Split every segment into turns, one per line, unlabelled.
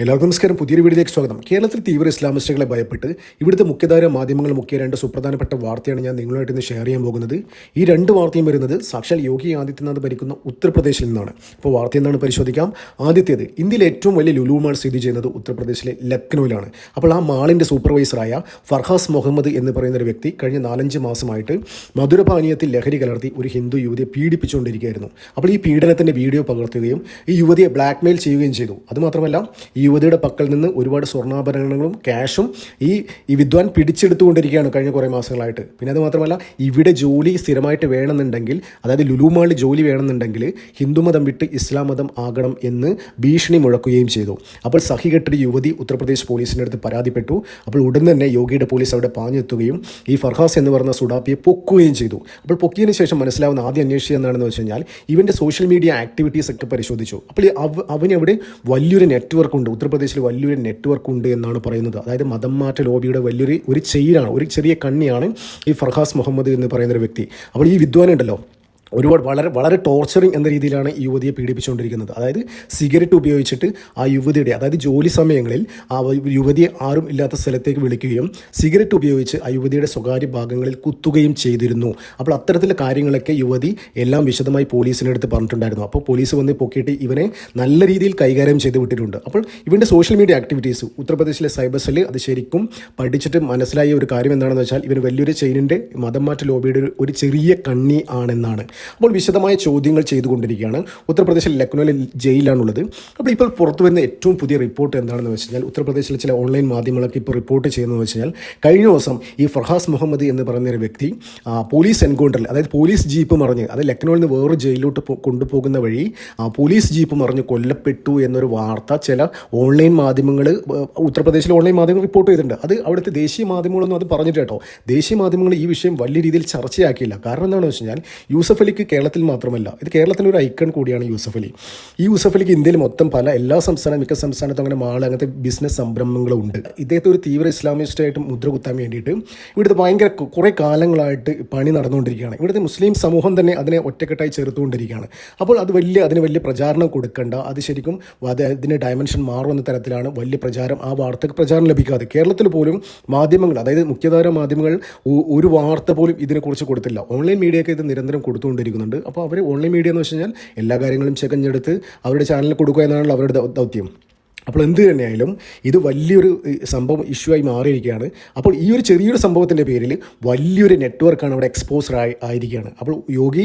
എല്ലാവർക്കും നമസ്കാരം. പുതിയൊരു വീഡിയോയിലേക്ക് സ്വാഗതം. കേരളത്തിൽ തീവ്ര ഇസ്ലാമിസ്റ്റുകളെ ഭയപ്പെട്ട് ഇവിടുത്തെ മുഖ്യധാര മാധ്യമങ്ങൾ മുഖ്യ രണ്ട് സുപ്രധാനപ്പെട്ട വാർത്തയാണ് ഞാൻ നിങ്ങളുമായിട്ട് ഇന്ന് ഷെയർ ചെയ്യാൻ പോകുന്നത്. ഈ രണ്ട് വാർത്തയും വരുന്നത് സാക്ഷാൽ യോഗി ആദിത്യനാഥ് ഭരിക്കുന്ന ഉത്തർപ്രദേശിൽ നിന്നാണ്. അപ്പോൾ വാർത്ത എന്താണ് പരിശോധിക്കാം? ആദ്യത്തേത് ഇന്ത്യയിലെ ഏറ്റവും വലിയ ലുലു സ്ഥിതി ചെയ്യുന്നത് ഉത്തർപ്രദേശിലെ ലക്നൌവിലാണ്. അപ്പോൾ ആ മാളിന്റെ സൂപ്പർവൈസറായ ഫർഹാസ് മുഹമ്മദ് എന്ന് പറയുന്ന ഒരു വ്യക്തി കഴിഞ്ഞ നാലഞ്ച് മാസമായിട്ട് മധുരപാനീയത്തിൽ ലഹരി കലർത്തി ഒരു ഹിന്ദു യുവതിയെ പീഡിപ്പിച്ചുകൊണ്ടിരിക്കുകയായിരുന്നു. അപ്പോൾ ഈ പീഡനത്തിന്റെ വീഡിയോ പകർത്തുകയും ഈ യുവതിയെ ബ്ലാക്ക്മെയിൽ ചെയ്യുകയും ചെയ്തു. അതുമാത്രമല്ല യുവതിയുടെ പക്കൽ നിന്ന് ഒരുപാട് സ്വർണാഭരണങ്ങളും ക്യാഷും ഈ ഈ വിദ്വാൻ പിടിച്ചെടുത്തുകൊണ്ടിരിക്കുകയാണ് കഴിഞ്ഞ കുറേ മാസങ്ങളായിട്ട്. പിന്നെ അത് മാത്രമല്ല ഇവിടെ ജോലി സ്ഥിരമായിട്ട് വേണമെന്നുണ്ടെങ്കിൽ അതായത് ലുലുമാളിൽ ജോലി വേണമെന്നുണ്ടെങ്കിൽ ഹിന്ദുമതം വിട്ട് ഇസ്ലാം മതം ആകണം എന്ന് ഭീഷണി മുഴക്കുകയും ചെയ്തു. അപ്പോൾ സഹികെട്ടൊരു യുവതി ഉത്തർപ്രദേശ് പോലീസിന്റെ അടുത്ത് പരാതിപ്പെട്ടു. അപ്പോൾ ഉടൻ തന്നെ യോഗിയുടെ പോലീസ് അവിടെ പാഞ്ഞെത്തുകയും ഈ ഫർഹാസ് എന്ന് പറഞ്ഞ സുഡാപ്പിയെ പൊക്കുകയും ചെയ്തു. അപ്പോൾ പൊക്കിയതിന് ശേഷം മനസ്സിലാവുന്ന ആദ്യം അന്വേഷിച്ചത് എന്താണെന്ന് വെച്ച് കഴിഞ്ഞാൽ ഇവന്റെ സോഷ്യൽ മീഡിയ ആക്ടിവിറ്റീസ് ഒക്കെ പരിശോധിച്ചു. അപ്പോൾ ഈ അവ അവനവിടെ വലിയൊരു നെറ്റ്വർക്ക് ഉണ്ട്. ഉത്തർപ്രദേശിൽ വലിയൊരു നെറ്റ്വർക്ക് ഉണ്ട് എന്നാണ് പറയുന്നത്. അതായത് മതം മാറ്റ ലോബിയുടെ വലിയൊരു ഒരു ചെയിനാണ് ഒരു ചെറിയ കണ്ണിയാണ് ഈ ഫർഹാസ് മുഹമ്മദ് എന്ന് പറയുന്ന ഒരു വ്യക്തി. അപ്പോൾ ഈ വിദ്വാനുണ്ടല്ലോ ഒരുപാട് വളരെ വളരെ ടോർച്ചറിങ് എന്ന രീതിയിലാണ് ഈ യുവതിയെ പീഡിപ്പിച്ചുകൊണ്ടിരിക്കുന്നത്. അതായത് സിഗരറ്റ് ഉപയോഗിച്ചിട്ട് ആ യുവതിയുടെ അതായത് ജോലി സമയങ്ങളിൽ ആ യുവതിയെ ആരും ഇല്ലാത്ത സ്ഥലത്തേക്ക് വിളിക്കുകയും സിഗരറ്റ് ഉപയോഗിച്ച് ആ യുവതിയുടെ സ്വകാര്യ ഭാഗങ്ങളിൽ കുത്തുകയും ചെയ്തിരുന്നു. അപ്പോൾ അത്തരത്തിലെ കാര്യങ്ങളൊക്കെ യുവതി എല്ലാം വിശദമായി പോലീസിനടുത്ത് പറഞ്ഞിട്ടുണ്ടായിരുന്നു. അപ്പോൾ പോലീസ് വന്ന് പൊക്കിയിട്ട് ഇവനെ നല്ല രീതിയിൽ കൈകാര്യം ചെയ്ത് വിട്ടിട്ടുണ്ട്. അപ്പോൾ ഇവന്റെ സോഷ്യൽ മീഡിയ ആക്ടിവിറ്റീസ് ഉത്തർപ്രദേശിലെ സൈബർ സെല്ല് അത് ശരിക്കും പഠിച്ചിട്ട് മനസ്സിലായ ഒരു കാര്യം എന്താണെന്ന് വെച്ചാൽ ഇവന് വലിയൊരു ചെയിനിന്റെ മതം മാറ്റ ലോബിയുടെ ഒരു ചെറിയ കണ്ണി ആണെന്നാണ്. അപ്പോൾ വിശദമായ ചോദ്യങ്ങൾ ചെയ്തുകൊണ്ടിരിക്കുകയാണ്. ഉത്തർപ്രദേശിൽ ലക്നൌവിലെ ജയിലാണുള്ളത് അപ്പോൾ ഇപ്പോൾ പുറത്തു വരുന്ന ഏറ്റവും പുതിയ റിപ്പോർട്ട് എന്താണെന്ന് വെച്ച് കഴിഞ്ഞാൽ ഉത്തർപ്രദേശിലെ ചില ഓൺലൈൻ മാധ്യമങ്ങളൊക്കെ ഇപ്പോൾ റിപ്പോർട്ട് ചെയ്യുന്നതെന്ന് വെച്ച് കഴിഞ്ഞാൽ കഴിഞ്ഞ ദിവസം ഈ ഫർഹാസ് മുഹമ്മദ് എന്ന് പറയുന്ന ഒരു വ്യക്തി പോലീസ് എൻകൗണ്ടറിൽ അതായത് പോലീസ് ജീപ്പ് മറിഞ്ഞ് അത് ലക്നൌവിൽ നിന്ന് വേറൊരു ജയിലിലോട്ട് കൊണ്ടുപോകുന്ന വഴി പോലീസ് ജീപ്പ് മറിഞ്ഞ് കൊല്ലപ്പെട്ടു എന്നൊരു വാർത്ത ചില ഓൺലൈൻ മാധ്യമങ്ങൾ ഉത്തർപ്രദേശിലെ ഓൺലൈൻ മാധ്യമങ്ങൾ റിപ്പോർട്ട് ചെയ്തിട്ടുണ്ട്. അത് അവിടുത്തെ ദേശീയ മാധ്യമങ്ങളൊന്നും അത് പറഞ്ഞിട്ട് കേട്ടോ. ദേശീയ മാധ്യമങ്ങൾ ഈ വിഷയം വലിയ രീതിയിൽ ചർച്ചയാക്കിയില്ല. കാരണം എന്താണെന്ന് വെച്ച് കഴിഞ്ഞാൽ യൂസഫ് അലിക്ക് കേരളത്തിൽ മാത്രമല്ല ഇത് കേരളത്തിന്റെ ഒരു ഐക്കൺ കൂടിയാണ് യൂസഫ് അലി. ഈ യൂസഫ് അലിക്ക് ഇന്ത്യയിൽ മൊത്തം പല എല്ലാ സംസ്ഥാനം മിക്ക സംസ്ഥാനത്തും അങ്ങനെ മാൾ അങ്ങനത്തെ ബിസിനസ് സംരംഭങ്ങളുണ്ട്. ഇദ്ദേഹത്തെ ഒരു തീവ്ര ഇസ്ലാമിസ്റ്റായിട്ട് മുദ്ര കുത്താൻ വേണ്ടിയിട്ട് ഇവിടുത്തെ ഭയങ്കര കുറേ കാലങ്ങളായിട്ട് പണി നടന്നുകൊണ്ടിരിക്കുകയാണ്. ഇവിടുത്തെ മുസ്ലിം സമൂഹം തന്നെ അതിനെ ഒറ്റക്കെട്ടായി ചേർത്തുകൊണ്ടിരിക്കുകയാണ് അപ്പോൾ അത് വലിയ അതിന് വലിയ പ്രചാരണം കൊടുക്കേണ്ട. അത് ശരിക്കും അത് അതിന് ഡയമെൻഷൻ മാറുമെന്ന തരത്തിലാണ് വലിയ പ്രചാരം ആ വാർത്തക്ക് പ്രചാരം ലഭിക്കാതെ. കേരളത്തിൽ പോലും മാധ്യമങ്ങൾ അതായത് മുഖ്യധാര മാധ്യമങ്ങൾ ഒരു വാർത്ത പോലും ഇതിനെക്കുറിച്ച് കൊടുത്തില്ല. ഓൺലൈൻ മീഡിയയൊക്കെ ഇത് നിരന്തരം കൊടുത്തുകൊണ്ടിരിക്കുന്നുണ്ട് അപ്പോൾ അവർ ഓൺലൈൻ മീഡിയ എന്ന് വെച്ച് കഴിഞ്ഞാൽ എല്ലാ കാര്യങ്ങളും ചെക്കഞ്ഞെടുത്ത് അവരുടെ ചാനലിൽ കൊടുക്കുക എന്നാണല്ലോ അവരുടെ ദൗത്യം. അപ്പോൾ എന്ത് തന്നെയായാലും ഇത് വലിയൊരു സംഭവം ഇഷ്യൂ ആയി മാറിയിരിക്കുകയാണ്. അപ്പോൾ ഈ ഒരു ചെറിയൊരു സംഭവത്തിന്റെ പേരിൽ വലിയൊരു നെറ്റ്വർക്കാണ് അവിടെ എക്സ്പോസർ ആയി ആയിരിക്കുകയാണ്. അപ്പോൾ യോഗി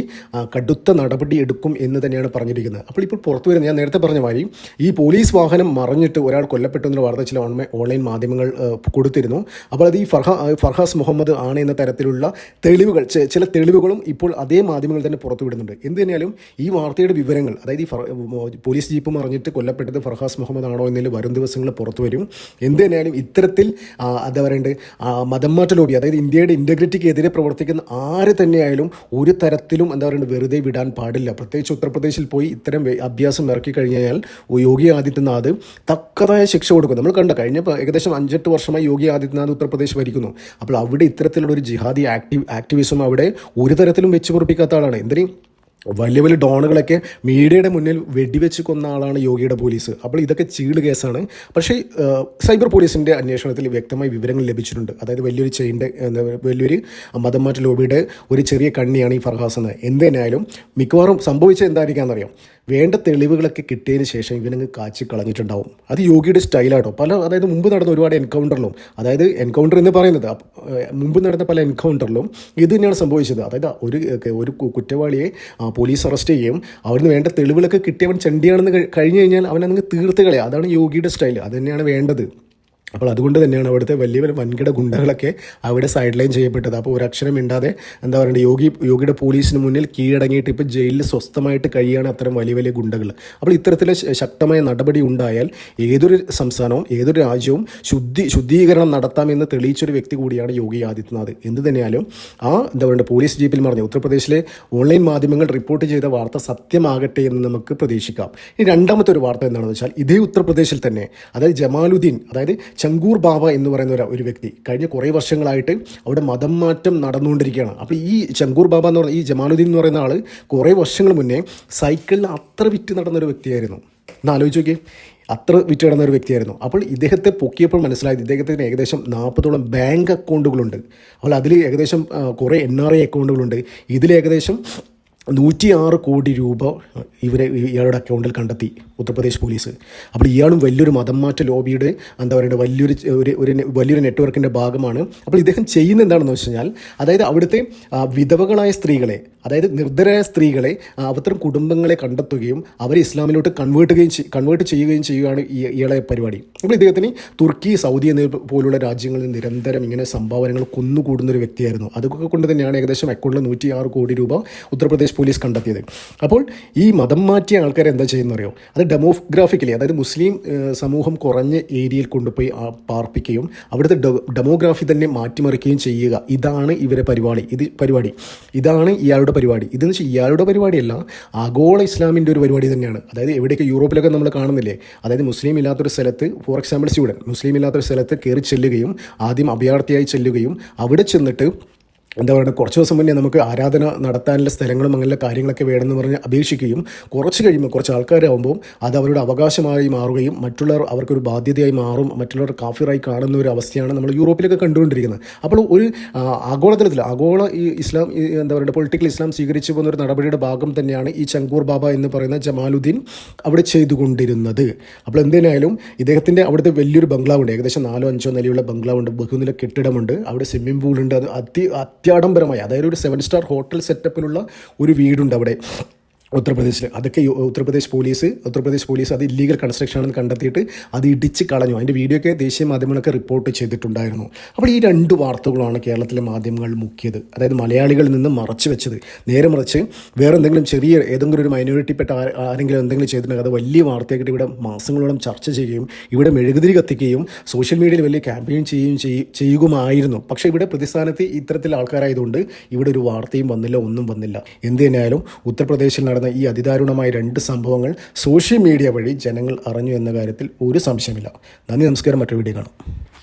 കടുത്ത നടപടി എടുക്കും എന്ന് തന്നെയാണ് പറഞ്ഞിരിക്കുന്നത്. അപ്പോൾ ഇപ്പോൾ പുറത്തു വരുന്ന ഞാൻ നേരത്തെ പറഞ്ഞ മാതിരി ഈ പോലീസ് വാഹനം മറിഞ്ഞിട്ട് ഒരാൾ കൊല്ലപ്പെട്ടു എന്നൊരു വാർത്ത ചില ഓൺലൈൻ മാധ്യമങ്ങൾ കൊടുത്തിരുന്നു. അപ്പോൾ അത് ഈ ഫർഹ ഫർഹാസ് മുഹമ്മദ് ആണ് എന്ന തരത്തിലുള്ള തെളിവുകൾ ചില തെളിവുകളും ഇപ്പോൾ അതേ മാധ്യമങ്ങൾ തന്നെ പുറത്തു വിടുന്നുണ്ട്. എന്ത് തന്നെയാലും ഈ വാർത്തയുടെ വിവരങ്ങൾ അതായത് ഈ പോലീസ് ജീപ്പ് മറിഞ്ഞിട്ട് കൊല്ലപ്പെട്ടത് ഫർഹാസ് മുഹമ്മദ് ആണോ എന്നതിൽ വരും ദിവസങ്ങൾ പുറത്തു വരും. എന്ത് തന്നെയാലും ഇത്തരത്തിൽ എന്താ പറയേണ്ടത് മതം അതായത് ഇന്ത്യയുടെ ഇന്റഗ്രിറ്റിക്കെതിരെ പ്രവർത്തിക്കുന്ന ആര് തന്നെയായാലും ഒരു തരത്തിലും എന്താ പറയുക വെറുതെ വിടാൻ പാടില്ല. പ്രത്യേകിച്ച് ഉത്തർപ്രദേശിൽ പോയി ഇത്തരം അഭ്യാസം ഇറക്കി കഴിഞ്ഞാൽ യോഗി ആദിത്യനാഥ് തക്കതായ ശിക്ഷ കൊടുക്കും. നമ്മൾ കണ്ട കഴിഞ്ഞ ഏകദേശം അഞ്ചെട്ട് വർഷമായി യോഗി ആദിത്യനാഥ് ഉത്തർപ്രദേശ് ഭരിക്കുന്നു. അപ്പോൾ അവിടെ ഇത്തരത്തിലുള്ള ഒരു ജിഹാദി ആക്റ്റീവ് ആക്ടിവിസം അവിടെ ഒരു തരത്തിലും വെച്ച് പൊറപ്പിക്കാത്ത ആളാണ്. എന്തിനു? വലിയ വലിയ ഡോണുകളൊക്കെ മീഡിയയുടെ മുന്നിൽ വെടിവെച്ച് കൊന്ന ആളാണ് യോഗിയുടെ പോലീസ്. അപ്പോൾ ഇതൊക്കെ ചീട് കേസാണ്. പക്ഷേ സൈബർ പോലീസിന്റെ അന്വേഷണത്തിൽ വ്യക്തമായി വിവരങ്ങൾ ലഭിച്ചിട്ടുണ്ട്. അതായത് വലിയൊരു ചെയിന്റെ വലിയൊരു മതം മാറ്റ ലോബിയുടെ ഒരു ചെറിയ കണ്ണിയാണ് ഈ ഫർഹാസ് എന്ന്. എന്ത് മിക്കവാറും സംഭവിച്ചത് എന്തായിരിക്കാമെന്നറിയാം വേണ്ട തെളിവുകളൊക്കെ കിട്ടിയതിന് ശേഷം ഇവനങ്ങ് കാച്ചി കളഞ്ഞിട്ടുണ്ടാവും. അത് യോഗിയുടെ സ്റ്റൈലാട്ടോ. പല അതായത് മുമ്പ് നടന്ന ഒരുപാട് എൻകൗണ്ടറിലും അതായത് എൻകൗണ്ടർ എന്ന് പറയുന്നത് മുമ്പ് നടന്ന പല എൻകൗണ്ടറിലും ഇത് തന്നെയാണ് സംഭവിച്ചത്. അതായത് ഒരു ഒരു കുറ്റവാളിയെ പോലീസ് അറസ്റ്റ് ചെയ്യും. അവിടുന്ന് വേണ്ട തെളിവുകളൊക്കെ കിട്ടിയവൻ ചണ്ടിയാണെന്ന് കഴിഞ്ഞ് കഴിഞ്ഞാൽ അവൻ അങ്ങ് തീർത്ത് കളയുക അതാണ് യോഗിയുടെ സ്റ്റൈൽ അത് തന്നെയാണ് വേണ്ടത്. അപ്പോൾ അതുകൊണ്ട് തന്നെയാണ് അവിടുത്തെ വലിയ വൻകിട ഗുണ്ടകളൊക്കെ അവിടെ സൈഡ് ലൈൻ ചെയ്യപ്പെട്ടത്. അപ്പോൾ ഒരക്ഷരം മിണ്ടാതെ എന്താ പറയുക യോഗി യോഗിയുടെ പോലീസിന് മുന്നിൽ കീഴടങ്ങിയിട്ട് ഇപ്പോൾ ജയിലിൽ സ്വസ്ഥമായിട്ട് കഴിയുകയാണ് അത്തരം വലിയ വലിയ ഗുണ്ടകൾ. അപ്പോൾ ഇത്തരത്തിലെ ശക്തമായ നടപടി ഉണ്ടായാൽ ഏതൊരു സംസ്ഥാനവും ഏതൊരു രാജ്യവും ശുദ്ധി ശുദ്ധീകരണം നടത്താമെന്ന് തെളിയിച്ചൊരു വ്യക്തി കൂടിയാണ് യോഗി ആദിത്യനാഥ്. എന്ത് തന്നെയാലും ആ എന്താ പറയുക പോലീസ് ജീപ്പിൽ മറിഞ്ഞ ഉത്തർപ്രദേശിലെ ഓൺലൈൻ മാധ്യമങ്ങൾ റിപ്പോർട്ട് ചെയ്ത വാർത്ത സത്യമാകട്ടെ എന്ന് നമുക്ക് പ്രതീക്ഷിക്കാം. ഇനി രണ്ടാമത്തെ ഒരു വാർത്ത എന്താണെന്ന് വെച്ചാൽ ഇതേ ഉത്തർപ്രദേശിൽ തന്നെ അതായത് ജമാലുദ്ദീൻ അതായത് ചങ്കൂർ ബാബ എന്ന് പറയുന്ന ഒരു വ്യക്തി. കഴിഞ്ഞ കുറേ വർഷങ്ങളായിട്ട് അവിടെ മതം മാറ്റം നടന്നുകൊണ്ടിരിക്കുകയാണ്. അപ്പോൾ ഈ ചങ്കൂർ ബാബ എന്ന് പറയുന്ന ഈ ജമാലുദ്ദീൻ എന്ന് പറയുന്ന ആൾ കുറേ വർഷങ്ങൾ മുന്നേ സൈക്കിളിൽ അത്ര വിറ്റ് നടന്നൊരു വ്യക്തിയായിരുന്നു. ഒന്ന് ആലോചിച്ച് നോക്കിയേ. അത്ര വിറ്റ് കിടന്ന ഒരു വ്യക്തിയായിരുന്നു. അപ്പോൾ ഇദ്ദേഹത്തെ പൊക്കിയപ്പോൾ മനസ്സിലായത് ഇദ്ദേഹത്തിന് ഏകദേശം നാൽപ്പതോളം ബാങ്ക് അക്കൗണ്ടുകളുണ്ട്. അപ്പോൾ അതിൽ ഏകദേശം കുറേ എൻ ആർ ഐ അക്കൗണ്ടുകളുണ്ട്. ഇതിൽ ഏകദേശം നൂറ്റി ആറ് കോടി രൂപ ഇവരെ ഇയാളുടെ അക്കൗണ്ടിൽ കണ്ടെത്തി ഉത്തർപ്രദേശ് പോലീസ് അപ്പോൾ ഇയാളും വലിയൊരു മതം മാറ്റ ലോബിയുടെ എന്താ പറയുക വലിയൊരു ഒരു ഒരു വലിയൊരു നെറ്റ്വർക്കിന്റെ ഭാഗമാണ്. അപ്പോൾ ഇദ്ദേഹം ചെയ്യുന്ന എന്താണെന്ന് വെച്ച് കഴിഞ്ഞാൽ അതായത് അവിടുത്തെ വിധവകളായ സ്ത്രീകളെ അതായത് നിർദ്ധരായ സ്ത്രീകളെ അവത്തരം കുടുംബങ്ങളെ കണ്ടെത്തുകയും അവരെ ഇസ്ലാമിലോട്ട് കൺവേർട്ട് ചെയ്യുകയും കൺവേർട്ട് ചെയ്യുകയും ചെയ്യുകയാണ് ഇയാളെ പരിപാടി. അപ്പോൾ ഇദ്ദേഹത്തിന് തുർക്കി സൗദി എന്നിവ പോലുള്ള രാജ്യങ്ങളിൽ നിരന്തരം ഇങ്ങനെ സംഭാവനകൾ കുന്നുകൂടുന്ന ഒരു വ്യക്തിയായിരുന്നു. അതൊക്കെ കൊണ്ട് തന്നെയാണ് ഏകദേശം അക്കൗണ്ടിൽ നൂറ്റി ആറ് കോടി രൂപ ഉത്തർപ്രദേശ് പോലീസ് കണ്ടെത്തിയത് അപ്പോൾ ഈ മതം മാറ്റിയ ആൾക്കാർ എന്താ ചെയ്യുന്നറിയോ? അത് ഡെമോഗ്രാഫിക്കലി അതായത് മുസ്ലിം സമൂഹം കുറഞ്ഞ ഏരിയയിൽ കൊണ്ടുപോയി പാർപ്പിക്കുകയും അവിടുത്തെ ഡെമോഗ്രാഫി തന്നെ മാറ്റിമറിക്കുകയും ചെയ്യുക. ഇതാണ് ഇവരെ പരിപാടി. ഇത് പരിപാടി. ഇതാണ് ഇയാളുടെ പരിപാടി. ഇതെന്ന് വെച്ചാൽ ഇയാളുടെ പരിപാടിയല്ല ആഗോള ഇസ്ലാമിന്റെ ഒരു പരിപാടി തന്നെയാണ്. അതായത് എവിടെയൊക്കെ യൂറോപ്പിലൊക്കെ നമ്മൾ കാണുന്നില്ലേ? അതായത് മുസ്ലിം ഇല്ലാത്തൊരു സ്ഥലത്ത് ഫോർ എക്സാമ്പിൾ സ്വീഡൻ മുസ്ലിം ഇല്ലാത്തൊരു സ്ഥലത്ത് കയറി ചെല്ലുകയും ആദ്യം അഭയാർത്ഥിയായി ചെല്ലുകയും അവിടെ ചെന്നിട്ട് എന്താ പറയുക കുറച്ച് ദിവസം മുന്നേ നമുക്ക് ആരാധന നടത്താനുള്ള സ്ഥലങ്ങളും അങ്ങനെയുള്ള കാര്യങ്ങളൊക്കെ വേണമെന്ന് പറഞ്ഞ് അപേക്ഷിക്കുകയും കുറച്ച് കഴിയുമ്പോൾ കുറച്ച് ആൾക്കാരാകുമ്പോൾ അത് അവരുടെ അവകാശമായി മാറുകയും മറ്റുള്ളവർ അവർക്കൊരു ബാധ്യതയായി മാറും മറ്റുള്ളവർ കാഫിറായി കാണുന്ന ഒരു അവസ്ഥയാണ് നമ്മൾ യൂറോപ്പിലൊക്കെ കണ്ടുകൊണ്ടിരിക്കുന്നത്. അപ്പോൾ ഒരു ആഗോളതലത്തിൽ ആഗോള ഈ ഇസ്ലാം എന്താ പറയുക പൊളിറ്റിക്കൽ ഇസ്ലാം സ്വീകരിച്ചു പോകുന്ന ഒരു നടപടിയുടെ ഭാഗം തന്നെയാണ് ഈ ചങ്കൂർ ബാബ എന്ന് പറയുന്ന ജമാലുദ്ദീൻ അവിടെ ചെയ്തുകൊണ്ടിരുന്നത്. അപ്പോൾ എന്തിനായാലും ഇദ്ദേഹത്തിന്റെ അവിടുത്തെ വലിയൊരു ബംഗ്ലാവുണ്ട്. ഏകദേശം നാലോ അഞ്ചോ നിലയുള്ള ബംഗ്ലാവുണ്ട്. ബഹുനില കെട്ടിടമുണ്ട്. അവിടെ സ്വിമ്മിംഗ് പൂളുണ്ട് അത് അതി അത്യാഡംബരമായ. അതായത് ഒരു സെവൻ സ്റ്റാർ ഹോട്ടൽ സെറ്റപ്പിലുള്ള ഒരു വീടുണ്ട് അവിടെ. ഉത്തർപ്രദേശിൽ. അതൊക്കെ ഉത്തർപ്രദേശ് പോലീസ് ഉത്തർപ്രദേശ് പോലീസ് അത് ഇല്ലീഗൽ കൺസ്ട്രക്ഷൻ ആണെന്ന് കണ്ടെത്തിയിട്ട് അത് ഇടിച്ച് കളഞ്ഞു. അതിന്റെ വീഡിയോ ഒക്കെ ദേശീയ മാധ്യമങ്ങളൊക്കെ റിപ്പോർട്ട് ചെയ്തിട്ടുണ്ടായിരുന്നു. അപ്പോൾ ഈ രണ്ട് വാർത്തകളാണ് കേരളത്തിലെ മാധ്യമങ്ങൾ മുക്കിയത്. അതായത് മലയാളികളിൽ നിന്ന് മറച്ചു വെച്ചത്. നേരെ മറിച്ച് വേറെ എന്തെങ്കിലും ചെറിയ ഏതെങ്കിലും ഒരു മൈനോറിറ്റിപ്പെട്ട ആരെങ്കിലും എന്തെങ്കിലും ചെയ്തിട്ടുണ്ടെങ്കിൽ അത് വലിയ വാർത്തയായിട്ട് ഇവിടെ മാസങ്ങളോളം ചർച്ച ചെയ്യുകയും ഇവിടെ മെഴുകുതിരി കത്തിക്കുകയും സോഷ്യൽ മീഡിയയിൽ വലിയ ക്യാമ്പയിൻ ചെയ്യുകയും ചെയ്യ- ചെയ്യുകയുമായിരുന്നു പക്ഷേ ഇവിടെ പ്രതിസ്ഥാനത്ത് ഇത്തരത്തിൽ ആൾക്കാരായതുകൊണ്ട് ഇവിടെ ഒരു വാർത്തയും വന്നില്ല ഒന്നും വന്നില്ല. എന്ത് തന്നെയായാലും ഉത്തർപ്രദേശിൽ നടന്ന ഈ അതിദാരുണമായ രണ്ട് സംഭവങ്ങൾ സോഷ്യൽ മീഡിയ വഴി ജനങ്ങൾ അറിഞ്ഞു എന്ന കാര്യത്തിൽ ഒരു സംശയമില്ല. നന്ദി നമസ്കാരം. മറ്റൊരു വീഡിയോ കാണാം.